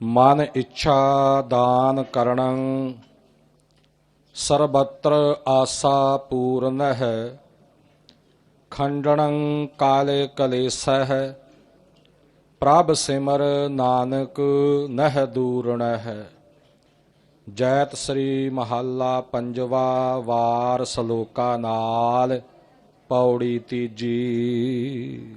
ਮਨ ਇੱਛਾ ਦਾਨ ਕਰਣੰ, ਸਰਬਤਰ ਆਸਾ ਪੂਰਨ ਖੰਡਣੰ ਕਾਲੇ ਕਲੇਸਹਿ, ਪ੍ਰਭ ਸਿਮਰ ਨਾਨਕ ਨਹ ਦੂਰਣ ਜੈਤ ਸ੍ਰੀ ਮਹੱਲਾ ਪੰਜਵਾ ਵਾਰ ਸਲੋਕਾ ਨਾਲ ਪੌੜੀ ਤੀਜੀ।